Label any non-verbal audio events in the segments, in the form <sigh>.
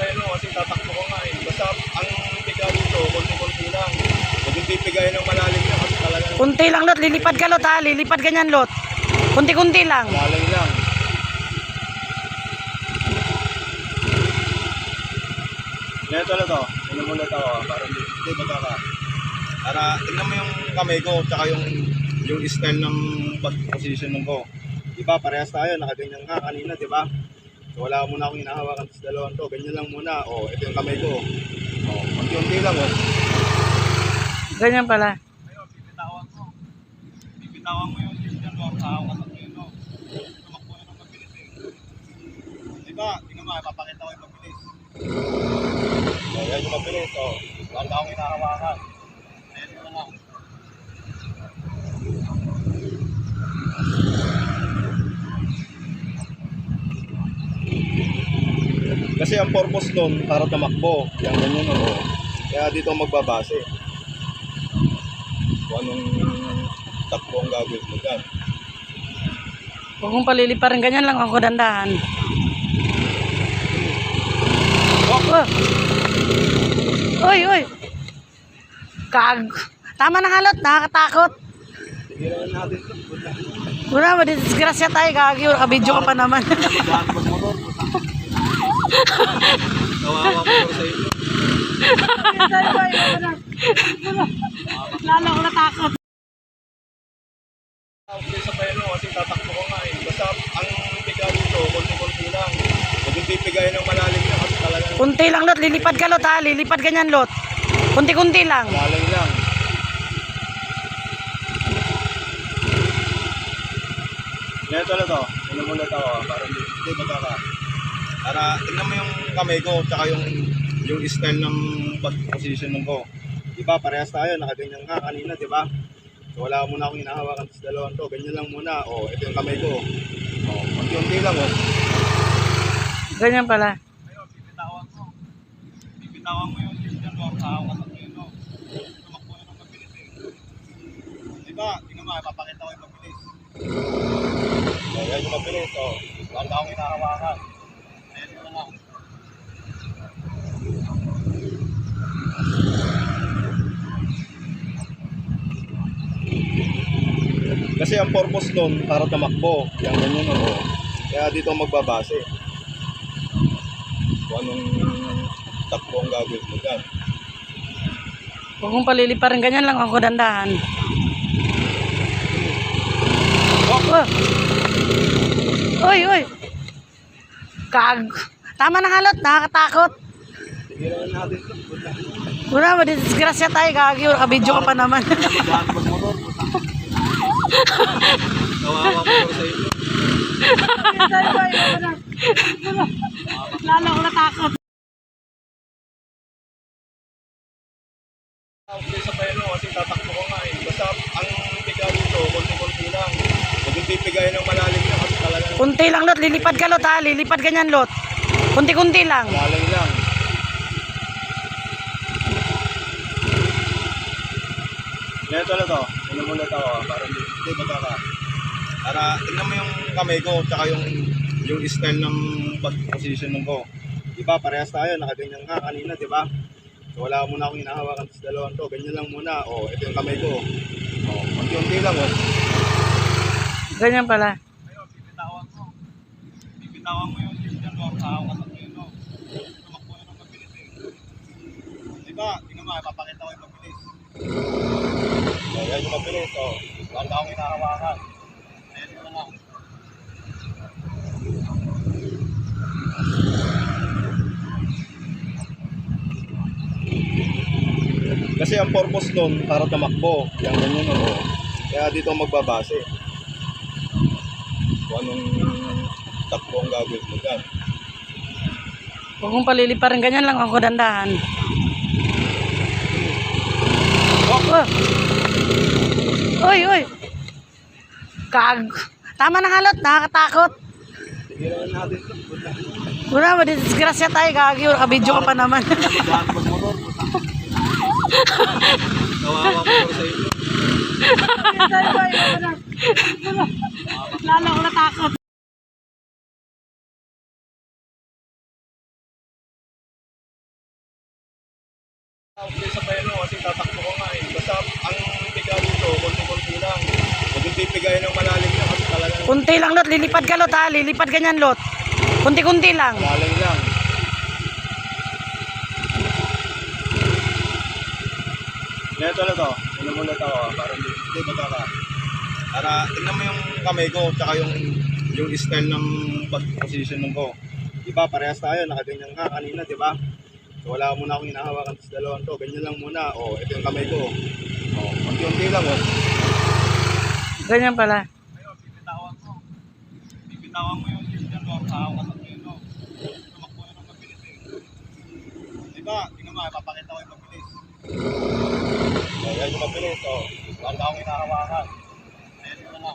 preno kasi tatakbo ko nga eh. Basta ang piga dito, konti-konti lang. Huwag yung pipigayin ng malalim niya kasi talagang Kunti lang lot, lilipad ka lot ha, lilipad ganyan lot. Kunti-kunti lang. malalim lang. Mo lang to, ah, para hindi, magkaka. Para tingnan mo yung kamay ko, tsaka yung yung style ng pag-position ko. Di ba, parehas tayo, nakaganyan ka kanina, di ba? So, wala muna akong hinahawakan sa dalawang to. Ganyan lang muna. O, ito yung kamay ko. O, unti-unti lang, oh. Ganyan pala. Ngayon, bibitawan mo. Bibitawan mo yung system mo, kahawa sa preno. Tumakbo na ng mabilis eh. Di ba? Tingnan mo, papakita ko yung mabilis. O, yan yung mabilis. O, wala akong hinahawakan. Kasi ang purpose doon para tumakbo. Yan ganyan o. Kaya dito magbabase kung anong takbo ang gagawin mo dyan. Huwag mong paliliparin ganyan lang ako dandahan. Oh. Uy, uy. Kag. Tama na halot, nakakatakot. Wala, madidisgrasya tayo, kagi. Kabidyo ka pa naman. Lahat magmotor. Kawawa ko sa inyo. Lalo ko natakot. Okay sa preno kasi tatakbo ko nga eh. Basta ang piga dito, konti-konti lang. Huwag yung pipigayin ng malalim niya kasi talagang Kunti lang lot, lilipad ka lot ha, lilipad ganyan lot. Kunti-kunti lang. malalim lang. Ganito lang to. Ano mo lang to, ah, para hindi, hindi magkaka. Para tingnan mo yung kamay ko, tsaka yung yung style ng pag-position ko. Di ba, parehas tayo, nakaganyan ka kanina, di ba? So wala muna akong hinahawakan sa dalawang to. Ganyan lang muna. O, ito yung kamay ko. O, unti-unti lang, oh. o. Ganyan pala. Ngayon, bibitawan mo. Bibitawan mo yung system mo, kahawa sa preno. Tumakbo na ng mabilis eh. Di ba, tingnan mo, papakita ko yung mabilis. O, yan yung mabilis. O, wala akong hinahawakan. Ayan yun lang. Kasi ang purpose doon para tumakbo. Yan ganyan o. Kaya dito magbabase. Kung anong takbo ang gagawin mo dyan. Huwag mong paliliparin ganyan lang ako dandahan. Oh. Uy, uy. Kag. Tama na halot, nakakatakot. Wala, madidisgrasya tayo, kagi. Kabidyo ka pa naman. Kawawa ko sa inyo. Lalo ko natakot. Okay sa preno kasi tatakbo ko nga eh. Basta ang piga dito, konti-konti lang. Huwag yung pipigayin ng malalim niya kasi talagang Kunti lang lot, lilipad ka lot ha, lilipad ganyan lot. Kunti-kunti lang. malalim lang. Ano mo lang to, ah, para hindi, hindi magkaka. Para tingnan mo yung kamay ko, tsaka yung yung style ng pag-position ko. Di ba, parehas tayo, nakaganyan ka kanina, di ba? So wala muna akong hinahawakan sa dalawang to. Ganyan lang muna. O, ito yung kamay ko. O, unti-unti lang, oh. o. Ganyan pala. Ngayon, bibitawan mo. Bibitawan mo yung system mo, kahawa sa preno. Tumakbo na ng mabilis eh. Di ba, tingnan mo, papakita ko yung mabilis. O, yan yung mabilis. O, wala akong hinahawakan. Ayan yun lang. Kasi ang purpose doon para tumakbo. Yan ganyan o. Kaya dito magbabase kung anong takbo ang gagawin mo dyan. Huwag mong paliliparin ganyan lang ako dandahan. Oh. Uy, uy. Kag. Tama ng halot, nakakatakot. Wala mo, disgrasya tayo, kagi. Kabidyo ka pa naman. Kawawa ko sa inyo. Lalo ko natakot. Okay, sa payo, pipigay ng malalim yan kasi talagang Kunti lang lot, lilipad ka lot ha, lilipad ganyan lot. Kunti-kunti lang. malalim lang. Ito na to. Ano muna to, ah, para hindi, hindi magkaka. Para tingnan mo yung kamay ko, tsaka yung yung style ng pag-position ko. Di ba, parehas tayo, nakaganyan ka kanina, di ba? So wala muna akong hinahawakan sa dalawang to, ganyan lang muna. O, ito yung kamay ko. O, unti-unti lang, oh. Ganyan pala. Ngayon, bibitawan mo. Bibitawan mo yung system mo, kahawa sa pino. Tumakbo na ng mabilis eh. Di ba? Tingnan mo, papakita ko yung mabilis. O, yan yung mabilis. O, wala akong hinahawakan. Ayan ko na.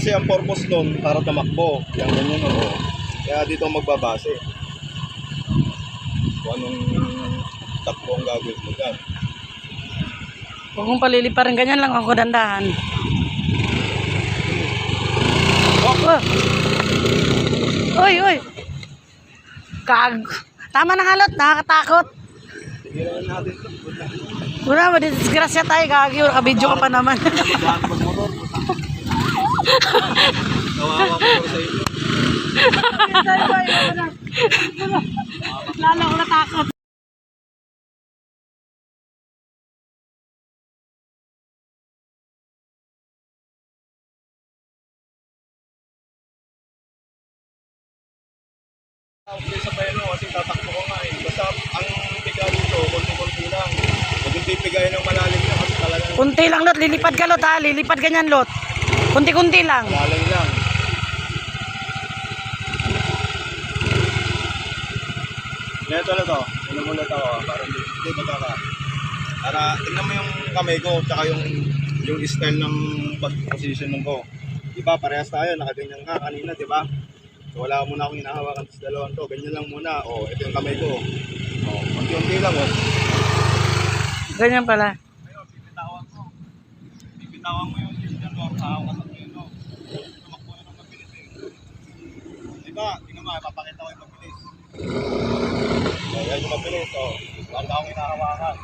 Kasi ang purpose nun, para tumakbo. Yan ganyan o. Kaya dito magbabase kung anong takbo ang gagawin mo dyan. Huwag mong paliliparin ganyan lang ako dandahan. Oh. Oy, oy. Kag. Tama na halot, nakakatakot. Una, madisgrasya tayo, gagi. Kabidyo ka pa naman. <laughs> Kawawa ko sa inyo. Lalo ako natakot. Okay sa peno kasi tatakbo ko nga eh. Basta ang piga dito, konti-konti lang. Huwag yung pipigay ng malalim yan kasi talagang Kunti lang lot, lilipad ka lot ha, lilipad ganyan lot. Kunti-kunti lang. malalim lang. Ito na to. Ano to, ah, para hindi, hindi magkaka. Para tingnan mo yung kamay ko, tsaka yung yung style ng pag-position ko. Di ba, parehas tayo, nakaganyan ka kanina, di ba? So wala muna akong hinahawakan sa dalawang to. Ganyan lang muna. O, ito yung kamay ko. O, unti-unti lang, oh. Ganyan pala. Ngayon, bibitawan mo. Bibitawan mo yung system mo, kahawa sa pino. Tumakbo na ng mabilis eh. Di ba, tingnan mo, papakita ko yung mabilis. So, yan yung mabilis, oh. Wala akong hinahawakan.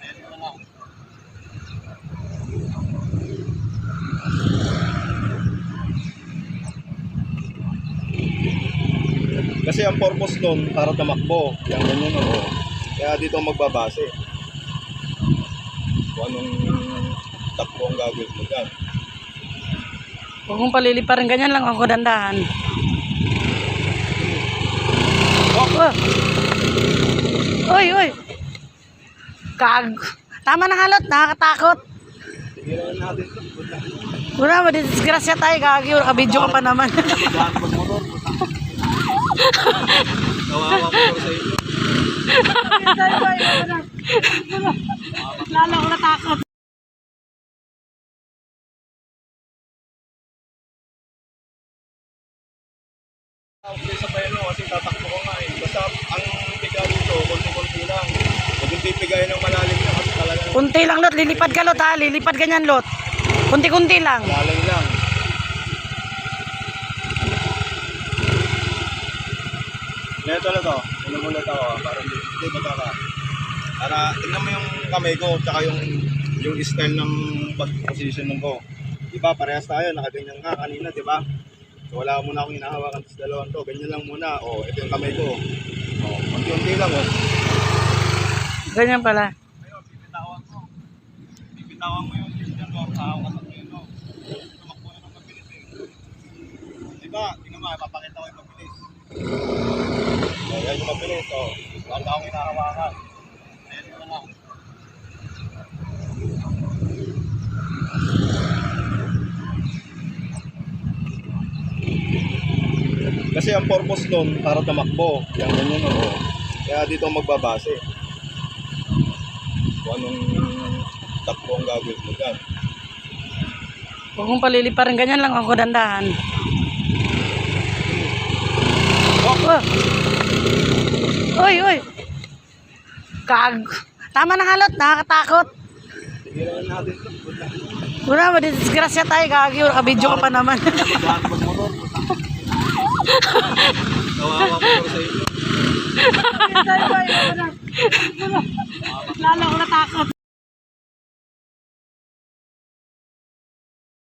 Ayan na lang. Kasi ang purpose nun, para tumakbo. Yan ganyan, oh. Kaya dito magbabase kung anong takbo ang gagawin mo dyan. Huwag mong paliliparin ganyan lang ako dandahan. Oh. Oy. Kag. Tama na halot, nakakatakot. Ito. Una, madisgrasya tayo, gagi. Kabidyo ka pa naman. Kawawa ko sa inyo. Lalo ako natakot. Okay sa peno kasi tatakbo ko nga eh. Basta ang piga dito, konti-konti lang. Huwag yung pipigay ng malalim yan kasi talagang Kunti lang lot, lilipad ka lot ha, lilipad ganyan lot. Kunti-kunti lang. malalim lang. Ito na to. Ano muna to, ah, para hindi, magkaka. Para tingnan mo yung kamay ko, tsaka yung yung style ng pag-position ko. Di ba, parehas tayo, nakaganyan ka kanina, di ba? So wala muna akong hinahawakan sa dalawang to, ganyan lang muna. O, ito yung kamay ko. O, unti-unti lang, oh. Ganyan pala. Bibitawan mo. Mo yung system mo, kahawa sa pino. Tumakbo na ng mabilis eh. Di ba, tingnan mo, papakita ko yung mabilis. O, yan yung mabilis, o. Wala akong hinahawakan. Ayan na lang. Kasi ang purpose nun, para tumakbo. Yan ganyan, o. Kaya dito magbabase kung anong takbo ang gagawin mo dyan. Huwag mong paliliparin ganyan lang ako dandahan. Oh. Oy, oy. Kag. Tama na halot, nakakatakot. Sige lang natin ito. Una, madisgrasya tayo, gagi. Kabidyo ka pa naman. Kawawa ko sa inyo. Lalo ko natakot.